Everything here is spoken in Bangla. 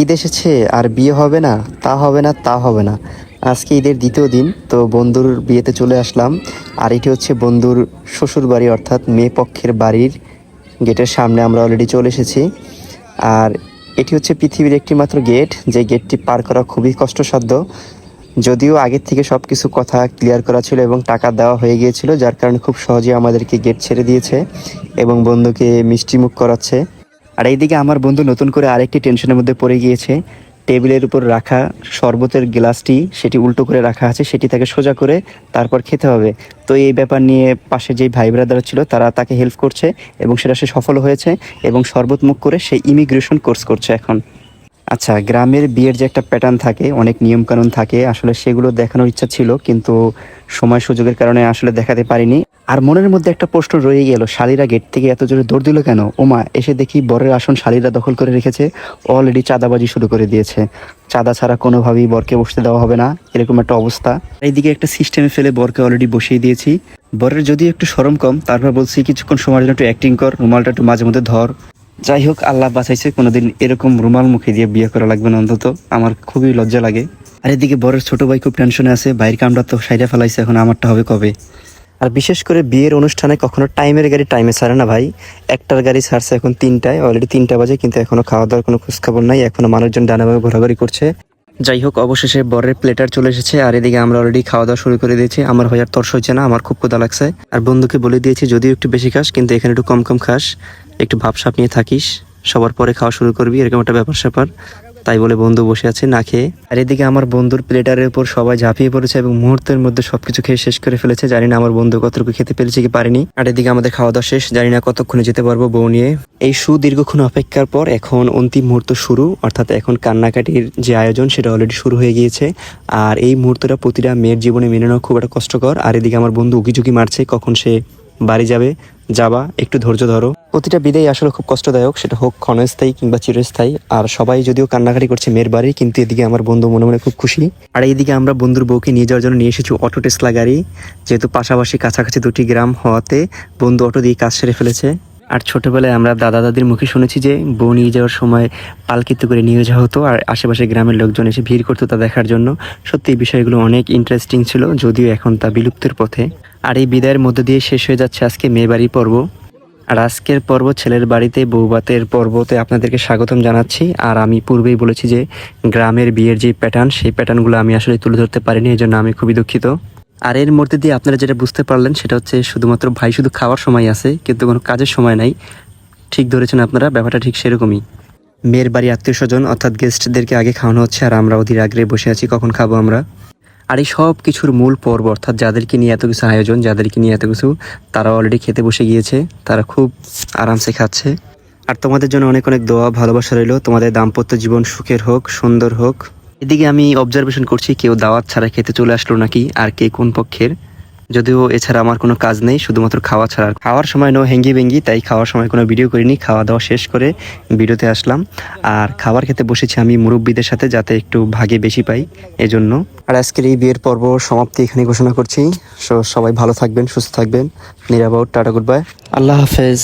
ঈদ এসেছে আর বিয়ে হবে না, তা হবে না, তা হবে না। আজকে ঈদের দ্বিতীয় দিন, তো বন্ধুর বিয়েতে চলে আসলাম। আর এটি হচ্ছে বন্ধুর শ্বশুর বাড়ি, অর্থাৎ মেয়ে পক্ষের বাড়ির গেটের সামনে আমরা অলরেডি চলে এসেছি। আর এটি হচ্ছে পৃথিবীর একটি মাত্র গেট, যে গেটটি পার করা খুবই কষ্টসাধ্য। যদিও আগের থেকে সব কিছু কথা ক্লিয়ার করা ছিল এবং টাকা দেওয়া হয়ে গিয়েছিল, যার কারণে খুব সহজে আমাদেরকে গেট ছেড়ে দিয়েছে এবং বন্ধুকে মিষ্টি মুখ করাচ্ছে। আর এইদিকে আমার বন্ধু নতুন করে আরেকটি টেনশনের মধ্যে পড়ে গিয়েছে। টেবিলের উপর রাখা শরবতের গ্লাসটি, সেটি উল্টো করে রাখা আছে, সেটি তাকে সোজা করে তারপর খেতে হবে। তো এই ব্যাপার নিয়ে পাশে যেই ভাই ব্রাদার ছিল, তারা তাকে হেল্প করছে এবং সেটা সে সফল হয়েছে এবং শরবত মুখ করে সে ইমিগ্রেশন কোর্স করছে এখন। আচ্ছা গ্রামের বিয়ের যে একটা প্যাটার্ন থাকে, অনেক নিয়মকানুন থাকে, আসলে সেগুলো দেখানোর ইচ্ছা ছিল, কিন্তু সময় সুযোগের কারণে আসলে দেখাতে পারিনি। আর মনের মধ্যে একটা প্রশ্ন রয়ে গেল, শালিরা গেট থেকে এত জোরে দৌড় দিল কেন? ওমা, এসে দেখি বরের আসন শালিরা দখল করে রেখেছে অলরেডি চাঁদাবাজি শুরু করে দিয়েছে। চাঁদা ছাড়া কোনোভাবেই বরকে বসতে দেওয়া হবে না, এরকম একটা অবস্থা। এইদিকে একটা সিস্টেমে ফেলে বরকে অলরেডি বসিয়ে দিয়েছি। বরের যদি একটু সরম কম, তারপর বলছি, কিছুক্ষণ সময়ের জন্য একটু অ্যাক্টিং কর, রুমালটা একটু মাঝে মধ্যে ধর। যাই হোক, আল্লাহ বাঁচাইছে, কোনোদিন এরকম রুমাল মুখে দিয়ে বিয়ে করা লাগবে না অন্তত, আমার খুবই লজ্জা লাগে। আর এদিকে বরের ছোট ভাই খুব টেনশনে আছে, বাইরের কামটা তো সাইডে ফেলাইছে, এখন আমারটা হবে কবে? আর বিশেষ করে বিয়ের অনুষ্ঠানে কখনো টাইমের গাড়ি টাইমে ছাড়ে না ভাই। একটার গাড়ি ছাড়ছে এখন তিনটায় অলরেডি তিনটা বাজে, কিন্তু এখনও খাওয়া দাওয়ার কোনো খোঁজখবর নাই। এখনও মানুষজন ডানাভাবে ঘোরাঘুরি করছে। যাই হোক, অবশেষে বরের প্লেটার চলে এসেছে, আর এদিকে আমরা অলরেডি খাওয়া দাওয়া শুরু করে দিয়েছি। আমার আর তর্স হচ্ছে না, আমার খুব ক্ষুদা লাগছে। আর বন্ধুকে বলে দিয়েছি, যদিও একটু বেশি খাস, কিন্তু এখানে একটু কম কম খাস। একটু ভাবসাপ নিয়ে থাকিস, সবার পরে খাওয়া শুরু করবি, এরকম একটা ব্যাপার স্যাপার তাই বলে বন্ধু বসে আছে, না খেয়ে। আর এদিকে আমার বন্ধুর প্লেটারের উপর সবাই ঝাঁপিয়ে পড়েছে এবং মুহূর্তের মধ্যে সবকিছু খেয়ে শেষ করে ফেলেছে। জানি না আমার বন্ধু কতটুকু খেতে পেরেছে কি পারেনি। আর এদিকে আমাদের খাওয়া দাওয়া শেষ। জানি না কতক্ষণে যেতে পারব বউ নিয়ে। এই সুদীর্ঘক্ষণ অপেক্ষার পর এখন অন্তিম মুহূর্ত শুরু। অর্থাৎ এখন কান্নাকাটির যে আয়োজন, সেটা অলরেডি শুরু হয়ে গিয়েছে। আর এই মুহূর্তটা প্রতিটা মেয়ের জীবনে মেনে নেওয়া খুব একটা কষ্টকর। আর এদিকে আমার বন্ধু উকিঝুঁকি মারছে, কখন সে বাড়ি যাবে, যাবা, একটু ধৈর্য ধরো। প্রতিটা বিদায় আসলে খুব কষ্টদায়ক, সেটা হোক ক্ষণস্থায়ী কিংবা চিরস্থায়ী। আর সবাই যদিও কান্নাকাটি করছে মেয়ের বাড়ি, কিন্তু এদিকে আমার বন্ধু মনে মনে খুব খুশি। আর এইদিকে আমরা বন্ধুর বউকে নিয়ে যাওয়ার জন্য নিয়ে এসেছি অটো টেসলা গাড়ি, যেহেতু পাশাপাশি কাছাকাছি দুটি গ্রাম হওয়াতে বন্ধু অটো দিয়ে কাজ সেরে ফেলেছে। আর ছোটবেলায় আমরা দাদা দাদির মুখে শুনেছি যে বউ নিয়ে যাওয়ার সময় পালকিতে করে নিয়ে যাওয়া হতো আর আশেপাশে গ্রামের লোকজন এসে ভিড় করতো তা দেখার জন্য। সত্যি এই বিষয়গুলো অনেক ইন্টারেস্টিং ছিল, যদিও এখন তা বিলুপ্তের পথে। আর এই বিদায়ের মধ্যে দিয়ে শেষ হয়ে যাচ্ছে আজকে মেয়ে বাড়ি পর্ব। আর আজকের পর্ব ছেলের বাড়িতে বৌবাতের পর্বতে আপনাদেরকে স্বাগতম জানাচ্ছি। আর আমি পূর্বেই বলেছি যে গ্রামের বিয়ের যে প্যাটার্ন সেই প্যাটার্নগুলো আমি আসলে তুলে ধরতে পারিনি এই জন্য আমি খুবই দুঃখিত। আর এর মধ্যে দিয়ে আপনারা যেটা বুঝতে পারলেন, সেটা হচ্ছে শুধুমাত্র ভাই শুধু খাওয়ার সময় আছে, কিন্তু কোনো কাজের সময় নাই। ঠিক ধরেছেন আপনারা, ব্যাপারটা ঠিক সেরকমই। মেয়ের বাড়ি আত্মীয় স্বজন, অর্থাৎ গেস্টদেরকে আগে খাওয়ানো হচ্ছে, আর আমরা অধীর আগ্রহে বসে আছি, কখন খাব আমরা? আর এই সব কিছুর মূল পর্ব, অর্থাৎ যাদেরকে নিয়ে এত কিছু আয়োজন, যাদেরকে নিয়ে এত কিছু, তারা অলরেডি খেতে বসে গিয়েছে, তারা খুব আরামসে খাচ্ছে। আর তোমাদের জন্য অনেক অনেক দোয়া, ভালোবাসা রইল। তোমাদের দাম্পত্য জীবন সুখের হোক, সুন্দর হোক। এদিকে আমি অবজারভেশন করছি, কেউ দাওয়াত ছাড়া খেতে চলে আসলো নাকি, আর কে কোন পক্ষের? যদিও এছাড়া আমার কোনো কাজ নেই, শুধুমাত্র খাওয়া ছাড়া। খাওয়ার সময় নো হেঙ্গি ভেঙ্গি তাই খাওয়ার সময় কোনো ভিডিও করিনি খাওয়া দাওয়া শেষ করে ভিডিওতে আসলাম। আর খাবার খেতে বসেছি আমি মুরব্বীদের সাথে, যাতে একটু ভাগে বেশি পাই, এজন্য। আর আজকের এই বিয়ের পর্ব সমাপ্তি এখানে ঘোষণা করছি। সো সবাই ভালো থাকবেন, সুস্থ থাকবেন। নিরাবাউট টাটা গুড বাই আল্লাহ হাফেজ।